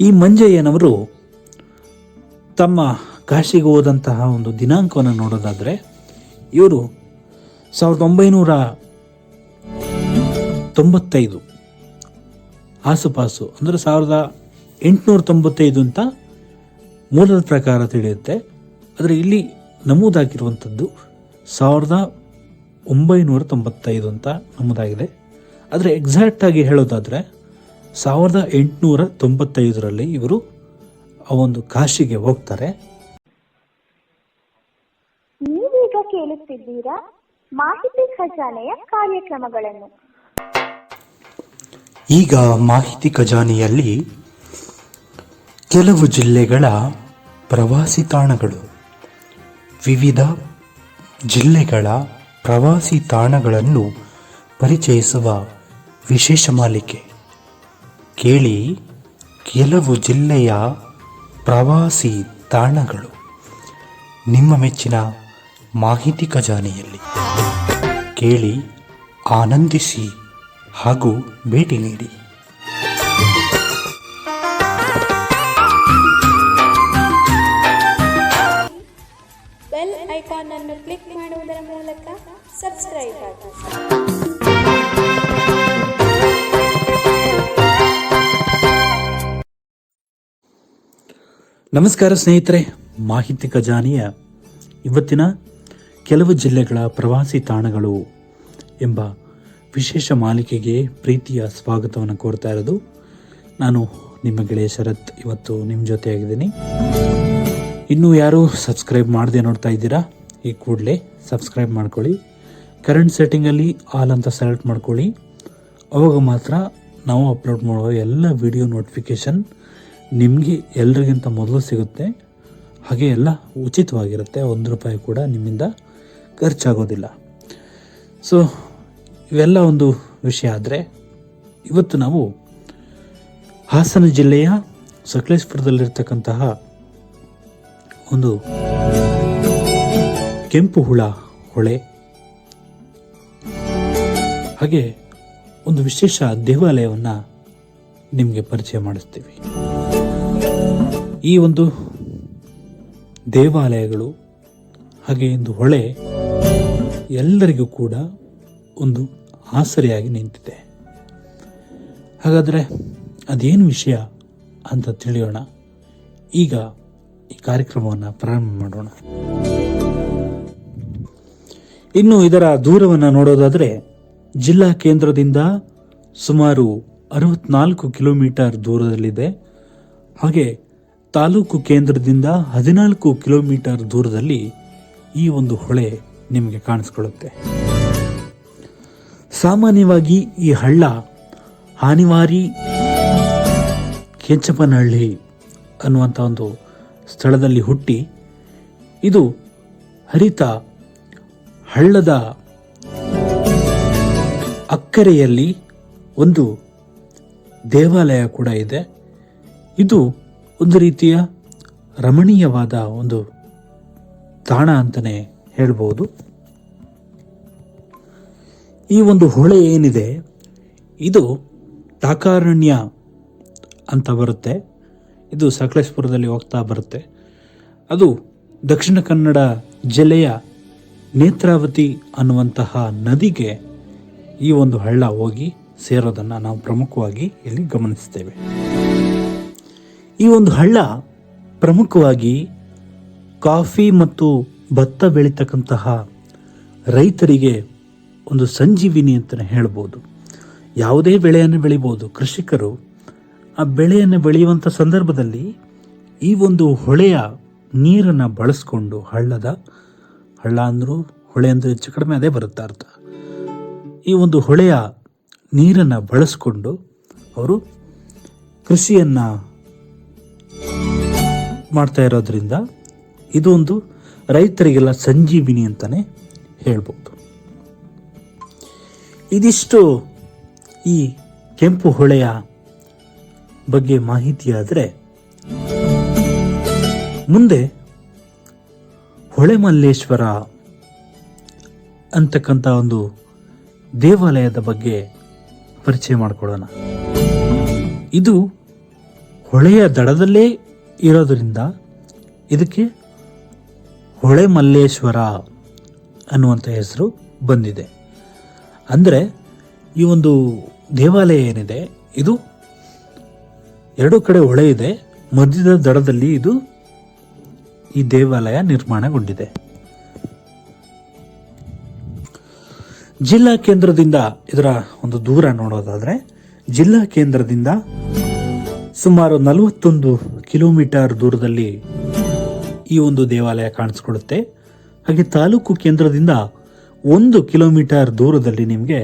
ಈ ಮಂಜಯ್ಯನವರು ತಮ್ಮ ಕಾಶಿಗೆ ಹೋದಂತಹ ಒಂದು ದಿನಾಂಕವನ್ನು ನೋಡೋದಾದರೆ ಇವರು ಸಾವಿರದ ಒಂಬೈನೂರ ತೊಂಬತ್ತೈದು ಆಸುಪಾಸು, ಅಂದರೆ ಸಾವಿರದ ಎಂಟುನೂರ ತೊಂಬತ್ತೈದು ಅಂತ ಮೂಲದ ಪ್ರಕಾರ ತಿಳಿಯುತ್ತೆ. ಆದರೆ ಇಲ್ಲಿ ನಮೂದಾಗಿರುವಂಥದ್ದು ಸಾವಿರದ ಒಂಬೈನೂರ ತೊಂಬತ್ತೈದು ಅಂತ ನಮೂದಾಗಿದೆ. ಆದರೆ ಎಕ್ಸಾಕ್ಟಾಗಿ ಹೇಳೋದಾದರೆ ಸಾವಿರದ ಎಂಟುನೂರ ತೊಂಬತ್ತೈದರಲ್ಲಿ ಇವರು ಆ ಒಂದು ಕಾಶಿಗೆ ಹೋಗ್ತಾರೆ. ನೀವೀಗ ಕೇಳುತ್ತಿದ್ದೀರಾ ಮಾಹಿತಿ ಖಜಾನೆಯ ಕಾರ್ಯಕ್ರಮಗಳನ್ನು. ಈಗ ಮಾಹಿತಿ ಖಜಾನೆಯಲ್ಲಿ ಕೆಲವು ಜಿಲ್ಲೆಗಳ ಪ್ರವಾಸಿ ತಾಣಗಳು ವಿವಿಧ ಜಿಲ್ಲೆಗಳ ಪ್ರವಾಸಿ ತಾಣಗಳನ್ನು ಪರಿಚಯಿಸುವ ವಿಶೇಷ ಮಾಲಿಕೆ. ಕೇಳಿ ಕೆಲವು ಜಿಲ್ಲೆಯ ಪ್ರವಾಸಿ ತಾಣಗಳು ನಿಮ್ಮ ಮೆಚ್ಚಿನ ಮಾಹಿತಿ ಖಜಾನೆಯಲ್ಲಿ. ಕೇಳಿ, ಆನಂದಿಸಿ ಹಾಗೂ ಭೇಟಿ ನೀಡಿ. ಬೆಲ್ ಐಕಾನ್ ಅನ್ನು ಕ್ಲಿಕ್ ಮಾಡುವುದರ ಮೂಲಕ ಸಬ್ಸ್ಕ್ರೈಬ್ ಆಗಿ. ನಮಸ್ಕಾರ ಸ್ನೇಹಿತರೆ, ಮಾಹಿತಿ ಖಜಾನೆಯ ಇವತ್ತಿನ ಕೆಲವು ಜಿಲ್ಲೆಗಳ ಪ್ರವಾಸಿ ತಾಣಗಳು ಎಂಬ ವಿಶೇಷ ಮಾಲಿಕೆಗೆ ಪ್ರೀತಿಯ ಸ್ವಾಗತವನ್ನು ಕೋರ್ತಾ ಇರೋದು. ನಾನು ನಿಮ್ಮ ಗೆಳೆಯ ಶರತ್, ಇವತ್ತು ನಿಮ್ಮ ಜೊತೆಯಾಗಿದ್ದೀನಿ. ಇನ್ನೂ ಯಾರು ಸಬ್ಸ್ಕ್ರೈಬ್ ಮಾಡದೆ ನೋಡ್ತಾ ಇದ್ದೀರಾ, ಈ ಕೂಡಲೇ ಸಬ್ಸ್ಕ್ರೈಬ್ ಮಾಡ್ಕೊಳ್ಳಿ. ಕರೆಂಟ್ ಸೆಟ್ಟಿಂಗಲ್ಲಿ ಆಲ್ ಅಂತ ಸೆಲೆಕ್ಟ್ ಮಾಡ್ಕೊಳ್ಳಿ. ಅವಾಗ ಮಾತ್ರ ನಾವು ಅಪ್ಲೋಡ್ ಮಾಡುವ ಎಲ್ಲ ವಿಡಿಯೋ ನೋಟಿಫಿಕೇಷನ್ ನಿಮಗೆ ಎಲ್ರಿಗಿಂತ ಮೊದಲು ಸಿಗುತ್ತೆ. ಹಾಗೆ ಎಲ್ಲ ಉಚಿತವಾಗಿರುತ್ತೆ. ಒಂದು ರೂಪಾಯಿ ಕೂಡ ನಿಮ್ಮಿಂದ ಖರ್ಚಾಗೋದಿಲ್ಲ. ಸೊ ಇವೆಲ್ಲ ಒಂದು ವಿಷಯ ಆದರೆ, ಇವತ್ತು ನಾವು ಹಾಸನ ಜಿಲ್ಲೆಯ ಸಕಲೇಶ್ಪುರದಲ್ಲಿರ್ತಕ್ಕಂತಹ ಒಂದು ಕೆಂಪು ಹುಳ ಹೊಳೆ, ಹಾಗೆ ಒಂದು ವಿಶೇಷ ದೇವಾಲಯವನ್ನು ನಿಮಗೆ ಪರಿಚಯ ಮಾಡಿಸ್ತೀವಿ. ಈ ಒಂದು ದೇವಾಲಯಗಳು ಹಾಗೆ ಒಂದು ಹೊಳೆ ಎಲ್ಲರಿಗೂ ಕೂಡ ಒಂದು ಆಸರೆಯಾಗಿ ನಿಂತಿದೆ. ಹಾಗಾದರೆ ಅದೇನು ವಿಷಯ ಅಂತ ತಿಳಿಯೋಣ. ಈಗ ಈ ಕಾರ್ಯಕ್ರಮವನ್ನು ಪ್ರಾರಂಭ ಮಾಡೋಣ. ಇನ್ನು ಇದರ ದೂರವನ್ನು ನೋಡೋದಾದರೆ ಜಿಲ್ಲಾ ಕೇಂದ್ರದಿಂದ ಸುಮಾರು ಅರವತ್ನಾಲ್ಕು ಕಿಲೋಮೀಟರ್ ದೂರದಲ್ಲಿದೆ. ಹಾಗೆ ತಾಲೂಕು ಕೇಂದ್ರದಿಂದ ಹದಿನಾಲ್ಕು ಕಿಲೋಮೀಟರ್ ದೂರದಲ್ಲಿ ಈ ಒಂದು ಹೊಳೆ ನಿಮಗೆ ಕಾಣಿಸ್ಕೊಳ್ಳುತ್ತೆ. ಸಾಮಾನ್ಯವಾಗಿ ಈ ಹಳ್ಳ ಹಾನಿವಾರಿ ಕೆಂಚಪ್ಪನಹಳ್ಳಿ ಅನ್ನುವಂಥ ಒಂದು ಸ್ಥಳದಲ್ಲಿ ಹುಟ್ಟಿ ಇದು ಹರಿತ ಹಳ್ಳದ ಅಕ್ಕರೆಯಲ್ಲಿ ಒಂದು ದೇವಾಲಯ ಕೂಡ ಇದೆ. ಇದು ಒಂದು ರೀತಿಯ ರಮಣೀಯವಾದ ಒಂದು ತಾಣ ಅಂತಲೇ ಹೇಳ್ಬೋದು. ಈ ಒಂದು ಹೊಳೆ ಏನಿದೆ, ಇದು ಟಾಕಾರಣ್ಯ ಅಂತ ಬರುತ್ತೆ. ಇದು ಸಕಲೇಶ್ಪುರದಲ್ಲಿ ಹೋಗ್ತಾ ಬರುತ್ತೆ. ಅದು ದಕ್ಷಿಣ ಕನ್ನಡ ಜಿಲ್ಲೆಯ ನೇತ್ರಾವತಿ ಅನ್ನುವಂತಹ ನದಿಗೆ ಈ ಒಂದು ಹಳ್ಳ ಹೋಗಿ ಸೇರೋದನ್ನು ನಾವು ಪ್ರಮುಖವಾಗಿ ಇಲ್ಲಿ ಗಮನಿಸ್ತೇವೆ. ಈ ಒಂದು ಹಳ್ಳ ಪ್ರಮುಖವಾಗಿ ಕಾಫಿ ಮತ್ತು ಭತ್ತ ಬೆಳೀತಕ್ಕಂತಹ ರೈತರಿಗೆ ಒಂದು ಸಂಜೀವಿನಿ ಅಂತಲೇ ಹೇಳ್ಬೋದು. ಯಾವುದೇ ಬೆಳೆಯನ್ನು ಬೆಳಿಬೋದು. ಕೃಷಿಕರು ಆ ಬೆಳೆಯನ್ನು ಬೆಳೆಯುವಂಥ ಸಂದರ್ಭದಲ್ಲಿ ಈ ಒಂದು ಹೊಳೆಯ ನೀರನ್ನು ಬಳಸ್ಕೊಂಡು ಹಳ್ಳದ, ಹಳ್ಳ ಅಂದರೂ ಹೊಳೆ ಅಂದರೆ ಹೆಚ್ಚು ಕಡಿಮೆ ಅದೇ ಬರುತ್ತಾ ಅರ್ಥ. ಈ ಒಂದು ಹೊಳೆಯ ನೀರನ್ನು ಬಳಸ್ಕೊಂಡು ಅವರು ಕೃಷಿಯನ್ನು ಮಾಡ್ತಾ ಇರೋದ್ರಿಂದ ಇದೊಂದು ರೈತರಿಗೆಲ್ಲ ಸಂಜೀವಿನಿ ಅಂತಲೇ ಹೇಳ್ಬೋದು. ಇದಿಷ್ಟು ಈ ಕೆಂಪು ಹೊಳೆಯ ಬಗ್ಗೆ ಮಾಹಿತಿಯಾದರೆ ಮುಂದೆ ಹೊಳೆ ಮಲ್ಲೇಶ್ವರ ಅಂತಕ್ಕಂಥ ಒಂದು ದೇವಾಲಯದ ಬಗ್ಗೆ ಪರಿಚಯ ಮಾಡಿಕೊಡೋಣ. ಇದು ಹೊಳೆಯ ದಡದಲ್ಲೇ ಇರೋದರಿಂದ ಇದಕ್ಕೆ ಹೊಳೆ ಮಲ್ಲೇಶ್ವರ ಅನ್ನುವಂಥ ಹೆಸರು ಬಂದಿದೆ. ಅಂದರೆ ಈ ಒಂದು ದೇವಾಲಯ ಏನಿದೆ, ಇದು ಎರಡು ಕಡೆ ಹೊಳೆ ಇದೆ, ಮಧ್ಯದ ದಡದಲ್ಲಿ ಇದು ಈ ದೇವಾಲಯ ನಿರ್ಮಾಣಗೊಂಡಿದೆ. ಜಿಲ್ಲಾ ಕೇಂದ್ರದಿಂದ, ಇದರ ಒಂದು ದೂರ ನೋಡೋದಾದ್ರೆ, ಜಿಲ್ಲಾ ಕೇಂದ್ರದಿಂದ ಸುಮಾರು ನಲವತ್ತೊಂದು ಕಿಲೋಮೀಟರ್ ದೂರದಲ್ಲಿ ಈ ಒಂದು ದೇವಾಲಯ ಕಾಣಿಸ್ಕೊಡುತ್ತೆ ಹಾಗೆ ತಾಲೂಕು ಕೇಂದ್ರದಿಂದ ಒಂದು ಕಿಲೋಮೀಟರ್ ದೂರದಲ್ಲಿ ನಿಮಗೆ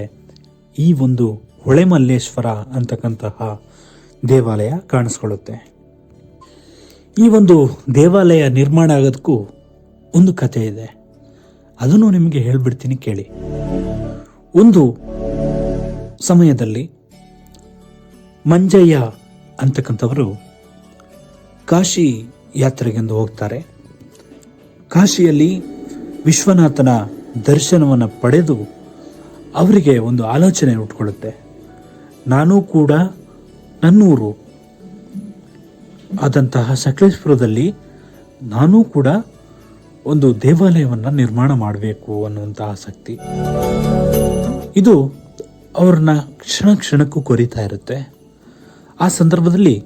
ಈ ಒಂದು ಹೊಳೆಮಲ್ಲೇಶ್ವರ ಅಂತಕ್ಕಂತಹ ದೇವಾಲಯ ಕಾಣಿಸ್ಕೊಳ್ಳುತ್ತೆ. ಈ ಒಂದು ದೇವಾಲಯ ನಿರ್ಮಾಣ ಆಗೋದಕ್ಕೂ ಒಂದು ಕಥೆ ಇದೆ. ಅದನ್ನು ನಿಮಗೆ ಹೇಳ್ಬಿಡ್ತೀನಿ ಕೇಳಿ. ಒಂದು ಸಮಯದಲ್ಲಿ ಮಂಜಯ್ಯ ಅಂತಕ್ಕಂಥವರು ಕಾಶಿ ಯಾತ್ರೆಗೆಂದು ಹೋಗ್ತಾರೆ. ಕಾಶಿಯಲ್ಲಿ ವಿಶ್ವನಾಥನ ದರ್ಶನವನ್ನು ಪಡೆದು ಅವರಿಗೆ ಒಂದು ಆಲೋಚನೆ ಉಟ್ಕೊಳ್ಳುತ್ತೆ. ನಾನು ಕೂಡ ನನ್ನೂರು. ಆದಂತಹ ಸಕಲೇಶ್ಪುರದಲ್ಲಿ ನಾನೂ ಕೂಡ ಒಂದು ದೇವಾಲಯವನ್ನು ನಿರ್ಮಾಣ ಮಾಡಬೇಕು ಅನ್ನುವಂಥ ಆಸಕ್ತಿ. ಇದು ಅವ್ರನ್ನ ಕ್ಷಣ ಕ್ಷಣಕ್ಕೂ ಕೊರಿತಾ ಇರುತ್ತೆ. ಆ ಸಂದರ್ಭದಲ್ಲಿ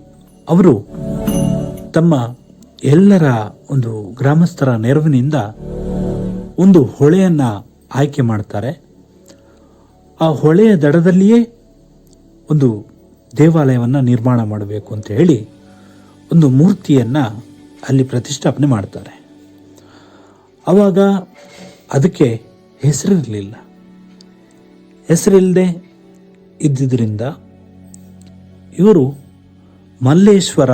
ಅವರು ತಮ್ಮ ಎಲ್ಲರ ಒಂದು ಗ್ರಾಮಸ್ಥರ ನೆರವಿನಿಂದ ಒಂದು ಹೊಳೆಯನ್ನು ಆಯ್ಕೆ ಮಾಡ್ತಾರೆ. ಆ ಹೊಳೆಯ ದಡದಲ್ಲಿಯೇ ಒಂದು ದೇವಾಲಯವನ್ನು ನಿರ್ಮಾಣ ಮಾಡಬೇಕು ಅಂತ ಹೇಳಿ ಒಂದು ಮೂರ್ತಿಯನ್ನು ಅಲ್ಲಿ ಪ್ರತಿಷ್ಠಾಪನೆ ಮಾಡ್ತಾರೆ. ಆವಾಗ ಅದಕ್ಕೆ ಹೆಸರಿರಲಿಲ್ಲ. ಹೆಸರಿಲ್ಲದೆ ಇದ್ದಿದ್ದರಿಂದ ಇವರು ಮಲ್ಲೇಶ್ವರ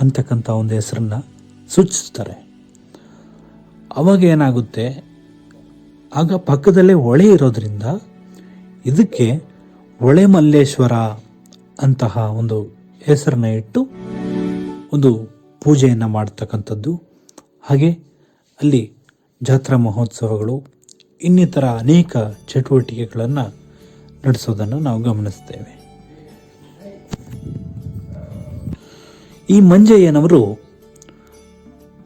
ಅಂತಕ್ಕಂಥ ಒಂದು ಹೆಸರನ್ನು ಸೂಚಿಸ್ತಾರೆ. ಅವಾಗ ಏನಾಗುತ್ತೆ? ಆಗ ಪಕ್ಕದಲ್ಲೇ ಹೊಳೆ ಇರೋದ್ರಿಂದ ಇದಕ್ಕೆ ಹೊಳೆ ಮಲ್ಲೇಶ್ವರ ಅಂತಹ ಒಂದು ಹೆಸರನ್ನ ಇಟ್ಟು ಒಂದು ಪೂಜೆಯನ್ನು ಮಾಡ್ತಕ್ಕಂಥದ್ದು. ಹಾಗೆ ಅಲ್ಲಿ ಜಾತ್ರಾ ಮಹೋತ್ಸವಗಳು, ಇನ್ನಿತರ ಅನೇಕ ಚಟುವಟಿಕೆಗಳನ್ನು ನಡೆಸೋದನ್ನು ನಾವು ಗಮನಿಸ್ತೇವೆ. ಈ ಮಂಜಯ್ಯನವರು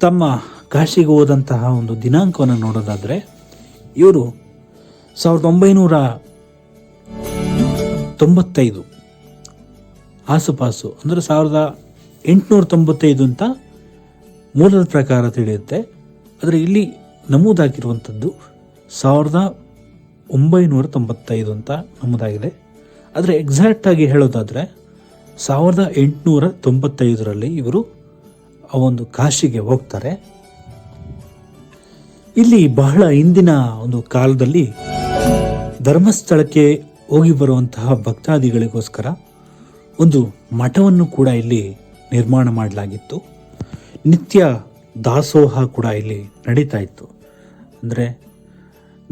ತಮ್ಮ ಕಾಶಿಗೆ ಹೋದಂತಹ ಒಂದು ದಿನಾಂಕವನ್ನು ನೋಡೋದಾದರೆ ಇವರು ಸಾವಿರದ ಒಂಬೈನೂರ ತೊಂಬತ್ತೈದು ಆಸುಪಾಸು, ಅಂದರೆ ಸಾವಿರದ ಎಂಟುನೂರ ತೊಂಬತ್ತೈದು ಅಂತ ಮೂಲದ ಪ್ರಕಾರ ತಿಳಿಯುತ್ತೆ. ಆದರೆ ಇಲ್ಲಿ ನಮೂದಾಗಿರುವಂಥದ್ದು ಸಾವಿರದ ಒಂಬೈನೂರ ತೊಂಬತ್ತೈದು ಅಂತ ನಮೂದಾಗಿದೆ. ಆದರೆ ಎಕ್ಸಾಕ್ಟಾಗಿ ಹೇಳೋದಾದರೆ ಸಾವಿರದ ಎಂಟುನೂರ ತೊಂಬತ್ತೈದರಲ್ಲಿ ಇವರು ಆ ಒಂದು ಕಾಶಿಗೆ ಹೋಗ್ತಾರೆ. ಇಲ್ಲಿ ಬಹಳ ಹಿಂದಿನ ಒಂದು ಕಾಲದಲ್ಲಿ ಧರ್ಮಸ್ಥಳಕ್ಕೆ ಹೋಗಿ ಬರುವಂತಹ ಭಕ್ತಾದಿಗಳಿಗೋಸ್ಕರ ಒಂದು ಮಠವನ್ನು ಕೂಡ ಇಲ್ಲಿ ನಿರ್ಮಾಣ ಮಾಡಲಾಗಿತ್ತು. ನಿತ್ಯ ದಾಸೋಹ ಕೂಡ ಇಲ್ಲಿ ನಡೀತಾ ಇತ್ತು. ಅಂದರೆ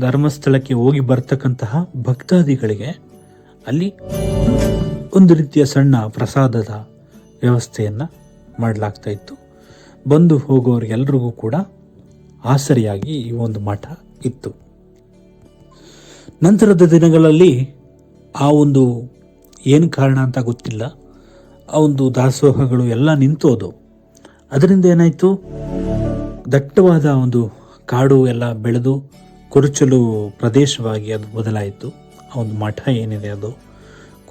ಧರ್ಮಸ್ಥಳಕ್ಕೆ ಹೋಗಿ ಬರ್ತಕ್ಕಂತಹ ಭಕ್ತಾದಿಗಳಿಗೆ ಅಲ್ಲಿ ಒಂದು ರೀತಿಯ ಸಣ್ಣ ಪ್ರಸಾದದ ವ್ಯವಸ್ಥೆಯನ್ನು ಮಾಡಲಾಗ್ತಾ ಇತ್ತು. ಬಂದು ಹೋಗೋರಿಗೆಲ್ರಿಗೂ ಕೂಡ ಆಸರಿಯಾಗಿ ಈ ಒಂದು ಮಠ ಇತ್ತು. ನಂತರದ ದಿನಗಳಲ್ಲಿ ಆ ಒಂದು ಏನು ಕಾರಣ ಅಂತ ಗೊತ್ತಿಲ್ಲ. ಆ ಒಂದು ದಾಸೋಹಗಳು ಎಲ್ಲ ನಿಂತೋದು. ಅದರಿಂದ ಏನಾಯಿತು? ದಟ್ಟವಾದ ಒಂದು ಕಾಡು ಎಲ್ಲ ಬೆಳೆದು ಕುರುಚಲು ಪ್ರದೇಶವಾಗಿ ಅದು ಬದಲಾಯಿತು. ಆ ಒಂದು ಮಠ ಏನಿದೆ ಅದು?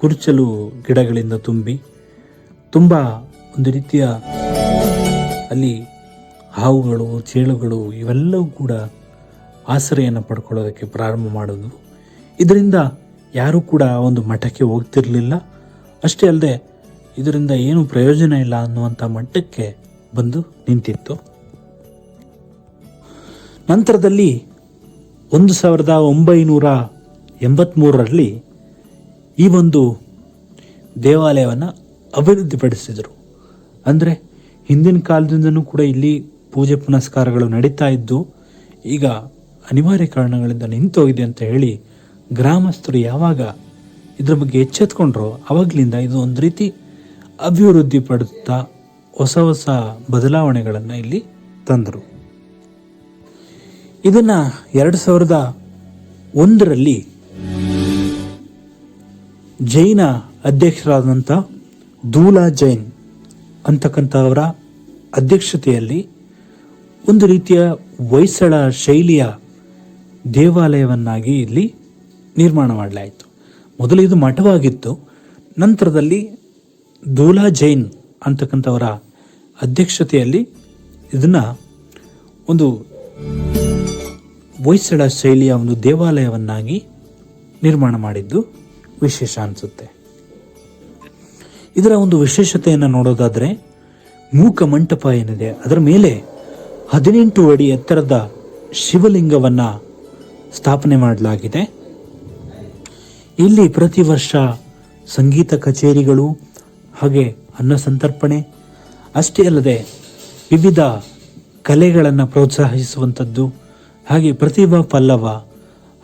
ಕುರುಚಲು ಗಿಡಗಳಿಂದ ತುಂಬಿ ತುಂಬ ಒಂದು ರೀತಿಯ ಅಲ್ಲಿ ಹಾವುಗಳು, ಚೇಳುಗಳು ಇವೆಲ್ಲವೂ ಕೂಡ ಆಸರೆಯನ್ನು ಪಡ್ಕೊಳ್ಳೋದಕ್ಕೆ ಪ್ರಾರಂಭ ಮಾಡೋದು ಇದರಿಂದ ಯಾರೂ ಕೂಡ ಒಂದು ಮಠಕ್ಕೆ ಹೋಗ್ತಿರಲಿಲ್ಲ. ಅಷ್ಟೇ ಅಲ್ಲದೆ ಇದರಿಂದ ಏನು ಪ್ರಯೋಜನ ಇಲ್ಲ ಅನ್ನುವಂಥ ಮಟ್ಟಕ್ಕೆ ಬಂದು ನಿಂತಿತ್ತು. ನಂತರದಲ್ಲಿ ಒಂದು ಸಾವಿರದ ಒಂಬೈನೂರ ಎಂಬತ್ತ್ಮೂರರಲ್ಲಿ ಈ ಒಂದು ದೇವಾಲಯವನ್ನು ಅಭಿವೃದ್ಧಿಪಡಿಸಿದರು. ಅಂದರೆ ಹಿಂದಿನ ಕಾಲದಿಂದನೂ ಕೂಡ ಇಲ್ಲಿ ಪೂಜೆ ಪುನಸ್ಕಾರಗಳು ನಡೀತಾ ಇದ್ದು, ಈಗ ಅನಿವಾರ್ಯ ಕಾರಣಗಳಿಂದ ನಿಂತೋಗಿದೆ ಅಂತ ಹೇಳಿ ಗ್ರಾಮಸ್ಥರು ಯಾವಾಗ ಇದ್ರ ಬಗ್ಗೆ ಎಚ್ಚೆತ್ಕೊಂಡ್ರೋ ಅವಾಗಲಿಂದ ಇದು ಒಂದು ರೀತಿ ಅಭಿವೃದ್ಧಿ ಪಡುತ್ತಾ ಹೊಸ ಹೊಸ ಬದಲಾವಣೆಗಳನ್ನು ಇಲ್ಲಿ ತಂದರು. ಇದನ್ನ ಎರಡು ಸಾವಿರದ ಒಂದರಲ್ಲಿ ಜೈನ ಅಧ್ಯಕ್ಷರಾದಂಥ ದೂಲಾ ಜೈನ್ ಅಂತಕ್ಕಂಥವರ ಅಧ್ಯಕ್ಷತೆಯಲ್ಲಿ ಒಂದು ರೀತಿಯ ಹೊಯ್ಸಳ ಶೈಲಿಯ ದೇವಾಲಯವನ್ನಾಗಿ ಇಲ್ಲಿ ನಿರ್ಮಾಣ ಮಾಡಲಾಯಿತು. ಮೊದಲು ಇದು ಮಠವಾಗಿತ್ತು. ನಂತರದಲ್ಲಿ ದೂಲಾ ಜೈನ್ ಅಂತಕ್ಕಂಥವರ ಅಧ್ಯಕ್ಷತೆಯಲ್ಲಿ ಇದನ್ನು ಒಂದು ಹೊಯ್ಸಳ ಶೈಲಿಯ ಒಂದು ದೇವಾಲಯವನ್ನಾಗಿ ನಿರ್ಮಾಣ ಮಾಡಿದ್ದು. ವಿಶೇಷ ಅನಿಸುತ್ತೆ. ಇದರ ಒಂದು ವಿಶೇಷತೆಯನ್ನು ನೋಡೋದಾದರೆ, ಮೂಕ ಮಂಟಪ ಏನಿದೆ, ಅದರ ಮೇಲೆ ಹದಿನೆಂಟು ಅಡಿ ಎತ್ತರದ ಶಿವಲಿಂಗವನ್ನ ಸ್ಥಾಪನೆ ಮಾಡಲಾಗಿದೆ. ಇಲ್ಲಿ ಪ್ರತಿ ವರ್ಷ ಸಂಗೀತ ಕಚೇರಿಗಳು ಹಾಗೆ ಅನ್ನ ಸಂತರ್ಪಣೆ, ಅಷ್ಟೇ ಅಲ್ಲದೆ ವಿವಿಧ ಕಲೆಗಳನ್ನು ಪ್ರೋತ್ಸಾಹಿಸುವಂಥದ್ದು, ಹಾಗೆ ಪ್ರತಿಭಾ ಪಲ್ಲವ,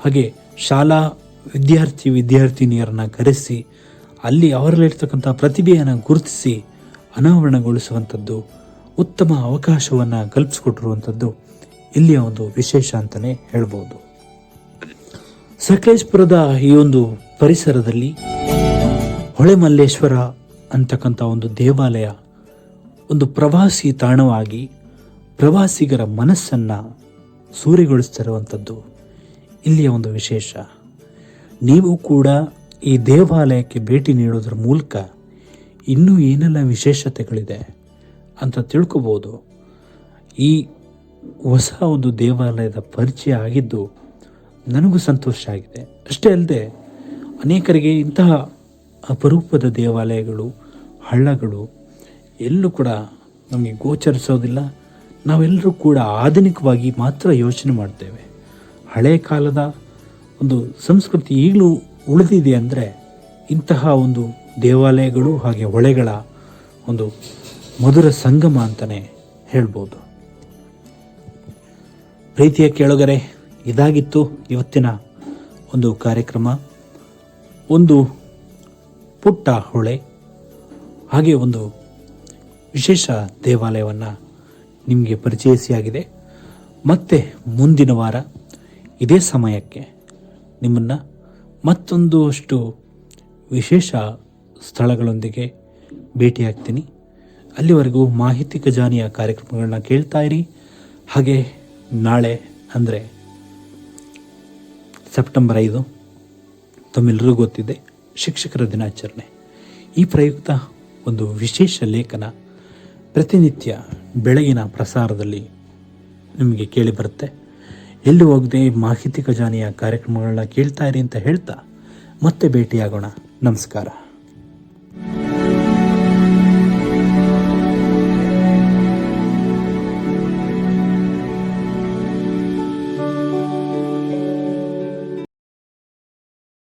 ಹಾಗೆ ಶಾಲಾ ವಿದ್ಯಾರ್ಥಿ ವಿದ್ಯಾರ್ಥಿನಿಯರನ್ನ ಕರೆಸಿ, ಅಲ್ಲಿ ಅವರಲ್ಲಿರ್ತಕ್ಕಂಥ ಪ್ರತಿಭೆಯನ್ನು ಗುರುತಿಸಿ, ಅನಾವರಣಗೊಳಿಸುವಂಥದ್ದು, ಉತ್ತಮ ಅವಕಾಶವನ್ನು ಕಲ್ಪಿಸಿಕೊಟ್ಟಿರುವಂಥದ್ದು ಇಲ್ಲಿಯ ಒಂದು ವಿಶೇಷ ಅಂತಲೇ ಹೇಳ್ಬೋದು. ಸಕಲೇಶ್ಪುರದ ಈ ಒಂದು ಪರಿಸರದಲ್ಲಿ ಹೊಳೆಮಲ್ಲೇಶ್ವರ ಅಂತಕ್ಕಂಥ ಒಂದು ದೇವಾಲಯ ಒಂದು ಪ್ರವಾಸಿ ತಾಣವಾಗಿ ಪ್ರವಾಸಿಗರ ಮನಸ್ಸನ್ನು ಸೂರೆಗೊಳಿಸ್ತಿರುವಂಥದ್ದು ಇಲ್ಲಿಯ ಒಂದು ವಿಶೇಷ. ನೀವು ಕೂಡ ಈ ದೇವಾಲಯಕ್ಕೆ ಭೇಟಿ ನೀಡೋದ್ರ ಮೂಲಕ ಇನ್ನೂ ಏನೆಲ್ಲ ವಿಶೇಷತೆಗಳಿದೆ ಅಂತ ತಿಳ್ಕೊಬೋದು. ಈ ಹೊಸ ಒಂದು ದೇವಾಲಯದ ಪರಿಚಯ ಆಗಿದ್ದು ನನಗೂ ಸಂತೋಷ ಆಗಿದೆ. ಅಷ್ಟೇ ಅಲ್ಲದೆ ಅನೇಕರಿಗೆ ಇಂತಹ ಅಪರೂಪದ ದೇವಾಲಯಗಳು, ಹಳ್ಳಗಳು ಎಲ್ಲೂ ಕೂಡ ನಮಗೆ ಗೋಚರಿಸೋದಿಲ್ಲ. ನಾವೆಲ್ಲರೂ ಕೂಡ ಆಧುನಿಕವಾಗಿ ಮಾತ್ರ ಯೋಚನೆ ಮಾಡ್ತೇವೆ. ಹಳೆ ಕಾಲದ ಒಂದು ಸಂಸ್ಕೃತಿ ಈಗಲೂ ಉಳಿದಿದೆ ಅಂದರೆ ಇಂತಹ ಒಂದು ದೇವಾಲಯಗಳು ಹಾಗೆ ಹೊಳೆಗಳ ಒಂದು ಮಧುರ ಸಂಗಮ ಅಂತಲೇ ಹೇಳ್ಬೋದು. ಪ್ರೀತಿಯ ಕೇಳುಗರೆ, ಇದಾಗಿತ್ತು ಇವತ್ತಿನ ಒಂದು ಕಾರ್ಯಕ್ರಮ. ಒಂದು ಪುಟ್ಟ ಹೊಳೆ, ಹಾಗೆ ಒಂದು ವಿಶೇಷ ದೇವಾಲಯವನ್ನು ನಿಮಗೆ ಪರಿಚಯಿಸಿಯಾಗಿದೆ. ಮತ್ತೆ ಮುಂದಿನ ವಾರ ಇದೇ ಸಮಯಕ್ಕೆ ನಿಮ್ಮನ್ನು ಮತ್ತೊಂದು ಅಷ್ಟು ವಿಶೇಷ ಸ್ಥಳಗಳೊಂದಿಗೆ ಭೇಟಿಯಾಗ್ತೀನಿ. ಅಲ್ಲಿವರೆಗೂ ಮಾಹಿತಿ ಖಜಾನೆಯ ಕಾರ್ಯಕ್ರಮಗಳನ್ನ ಕೇಳ್ತಾ ಇರಿ. ಹಾಗೆ ನಾಳೆ ಅಂದರೆ ಸೆಪ್ಟೆಂಬರ್ ಐದು ತಮ್ಮೆಲ್ಲರಿಗೂ ಗೊತ್ತಿದೆ, ಶಿಕ್ಷಕರ ದಿನಾಚರಣೆ. ಈ ಪ್ರಯುಕ್ತ ಒಂದು ವಿಶೇಷ ಲೇಖನ ಪ್ರತಿನಿತ್ಯ ಬೆಳಗಿನ ಪ್ರಸಾರದಲ್ಲಿ ನಿಮಗೆ ಕೇಳಿ ಬರುತ್ತೆ. ಎಲ್ಲಿ ಹೋಗದೆ ಮಾಹಿತಿ ಖಜಾನೆಯ ಕಾರ್ಯಕ್ರಮಗಳನ್ನ ಕೇಳ್ತಾ ಇರಿ ಅಂತ ಹೇಳ್ತಾ ಮತ್ತೆ ಭೇಟಿಯಾಗೋಣ. ನಮಸ್ಕಾರ.